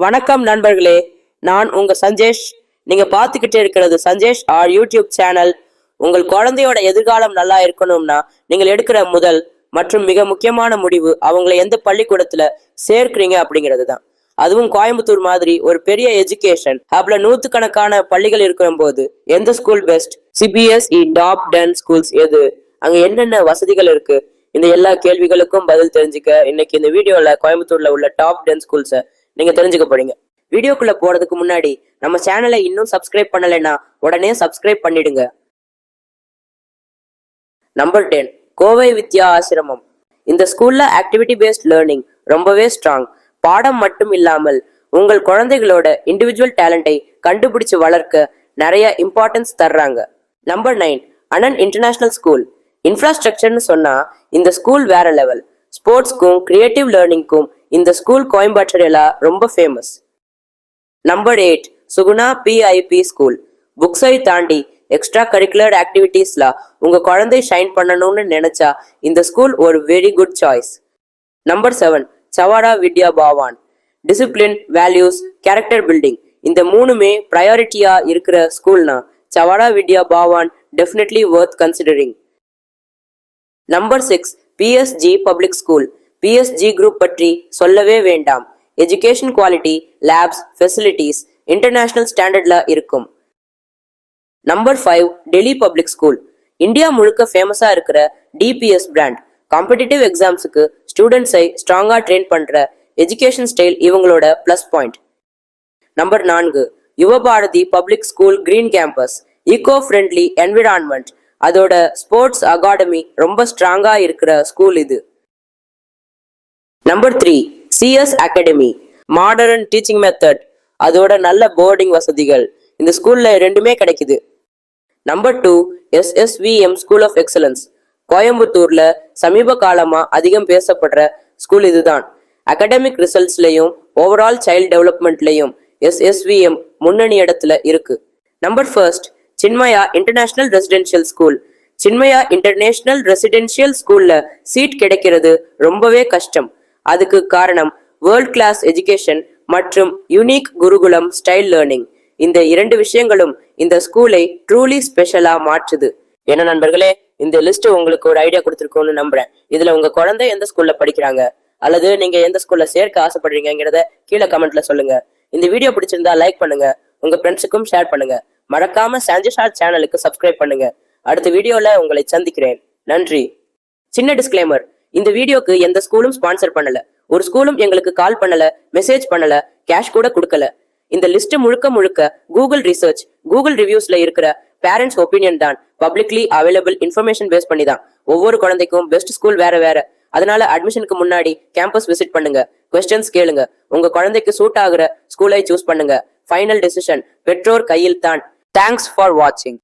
வணக்கம் நண்பர்களே நான் உங்க சஞ்சேஷ். நீங்க பார்த்துக்கிட்டே இருக்கிறது சஞ்சேஷ் ஆர் யூடியூப் சேனல். உங்கள் குழந்தையோட எதிர்காலம் நல்லா இருக்கணும்னா நீங்கள் எடுக்கிற முதல் மற்றும் மிக முக்கியமான முடிவு அவங்கள எந்த பள்ளிக்கூடத்துல சேர்க்கிறீங்க அப்படிங்கிறது தான் அதுவும் கோயம்புத்தூர் மாதிரி ஒரு பெரிய எஜுகேஷன் ஹப்ல நூத்துக்கணக்கான பள்ளிகள் இருக்கிற போது எந்த school best CBSE top ten schools எது? அங்க என்னென்ன வசதிகள் இருக்கு? இந்த எல்லா கேள்விகளுக்கும் பதில் தெரிஞ்சுக்க இன்னைக்கு இந்த வீடியோல கோயம்புத்தூர்ல உள்ள டாப் டென் ஸ்கூல்ஸை நீங்க தெரிஞ்சுக்க போறீங்க. வீடியோக்குள்ள போறதுக்கு முன்னாடி நம்ம சேனலை இன்னும் சப்ஸ்கிரைப் பண்ணலைன்னா உடனே சப்ஸ்கிரைப் பண்ணிடுங்க. நம்பர் டென் கோவை வித்யா ஆசிரமம். இந்த ஸ்கூல்ல ஆக்டிவிட்டி பேஸ்ட் லேர்னிங் ரொம்பவே ஸ்ட்ராங் பாடம் மட்டும் இல்லாமல் உங்கள் குழந்தைகளோட இண்டிவிஜுவல் டேலண்டை கண்டுபிடிச்சு வளர்க்க நிறைய இம்பார்ட்டன்ஸ் தர்றாங்க. Number nine Anan international school இன்ஃப்ராஸ்ட்ரக்சர்னு சொன்னா இந்த ஸ்கூல் வேற லெவல் ஸ்போர்ட்ஸ்க்கும் கிரியேட்டிவ் லேர்னிங்க்கும் இந்த ஸ்கூல் கோயம்புத்தூர்ல ரொம்ப famous number eight Suguna PIP school புக்ஸை தாண்டி எக்ஸ்ட்ரா கரிக்குலர் ஆக்டிவிட்டீஸ்ல உங்க குழந்தை ஷைன் பண்ணணும்னு நினைச்சா இந்த ஸ்கூல் ஒரு very good choice number seven Chavara Vidya Bhavan discipline values character building இந்த மூணுமே ப்ரையாரிட்டியா இருக்கிற ஸ்கூல்னா Chavara Vidya Bhavan definitely worth considering number six PSG public school PSG group பற்றி சொல்லவே வேண்டாம். Education quality labs facilities international ஸ்டாண்டர்ட்ல இருக்கும். Number five Delhi public school India முழுக்க ஃபேமஸா இருக்கிற டிபிஎஸ் பிராண்ட் காம்படிட்டிவ் எக்ஸாம்ஸுக்கு ஸ்டூடெண்ட்ஸை ஸ்ட்ராங்கா ட்ரெயின் பண்ற எஜுகேஷன் ஸ்டைல் இவங்களோட ப்ளஸ் பாயிண்ட் நம்பர் நான்கு Yuvabharathi public school green campus eco friendly environment அதோட ஸ்போர்ட்ஸ் அகாடமி ரொம்ப ஸ்ட்ராங்கா இருக்கிற ஸ்கூல் இது. Number three CS academy modern teaching method அதோட நல்ல போர்டிங் வசதிகள். இந்த ஸ்கூல்ல ரெண்டுமே கிடைக்குது. Number two SSVM school of excellence கோயம்புத்தூர்ல சமீப காலமா அதிகம் பேசப்படுற ஸ்கூல் இதுதான். அகாடமிக் ரிசல்ட்ஸ்லயும் ஓவரால் சைல்ட் டெவலப்மெண்ட்லயும் எஸ்எஸ்விஎம் முன்னணி இடத்துல இருக்கு. Number first Chinmaya international residential school Chinmaya international residential ஸ்கூல்ல சீட் கிடைக்கிறது ரொம்பவே கஷ்டம். அதுக்கு காரணம் வேர்ல்ட் கிளாஸ் எஜுகேஷன் மற்றும் யூனிக் குருகுலம் ஸ்டைல் லேர்னிங் இந்த இரண்டு விஷயங்களும் இந்த ஸ்கூலை ட்ரூலி ஸ்பெஷலா மாற்றுது. என்ன நண்பர்களே இந்த லிஸ்ட் உங்களுக்கு ஒரு ஐடியா கொடுத்துருக்கோம்னு நம்புறேன். இதுல உங்க குழந்தை எந்த ஸ்கூல்ல படிக்கிறாங்க? அல்லது நீங்க எந்த ஸ்கூல்ல சேர்க்க ஆசைப்படுறீங்கிறத கீழே கமெண்ட்ல சொல்லுங்க. இந்த வீடியோ பிடிச்சிருந்தா லைக் பண்ணுங்க. உங்க ஃப்ரெண்ட்ஸுக்கும் ஷேர் பண்ணுங்க. மறக்காம சாஞ்சஷார் சேனலுக்கு சப்ஸ்கிரைப் பண்ணுங்க. அடுத்த வீடியோல உங்களை சந்திக்கிறேன். நன்றி. சின்ன டிஸ்க்ளைமர் இந்த வீடியோக்கு எந்த ஸ்கூலும் ஸ்பான்சர் பண்ணல. ஒரு ஸ்கூலும் எங்களுக்கு கால் பண்ணல மெசேஜ் பண்ணல கேஷ் கூட கொடுக்கல. இந்த லிஸ்ட் முழுக்க முழுக்க கூகுள் ரிசர்ச் கூகுள் ரிவ்யூஸ்ல இருக்கிற பேரண்ட்ஸ் ஒப்பீனியன் தான் பப்ளிக்லி அவைலபிள் இன்ஃபர்மேஷன் பேஸ் பண்ணி தான். ஒவ்வொரு குழந்தைக்கும் பெஸ்ட் ஸ்கூல் வேற வேற. அதனால அட்மிஷனுக்கு முன்னாடி கேம்பஸ் விசிட் பண்ணுங்க. கொஸ்டின்ஸ் கேளுங்க. உங்க குழந்தைக்கு சூட் ஆகுற ஸ்கூலை சூஸ் பண்ணுங்க. ஃபைனல் டெசிஷன் பெற்றோர் கையில் தான் தேங்க்ஸ் ஃபார் வாட்சிங்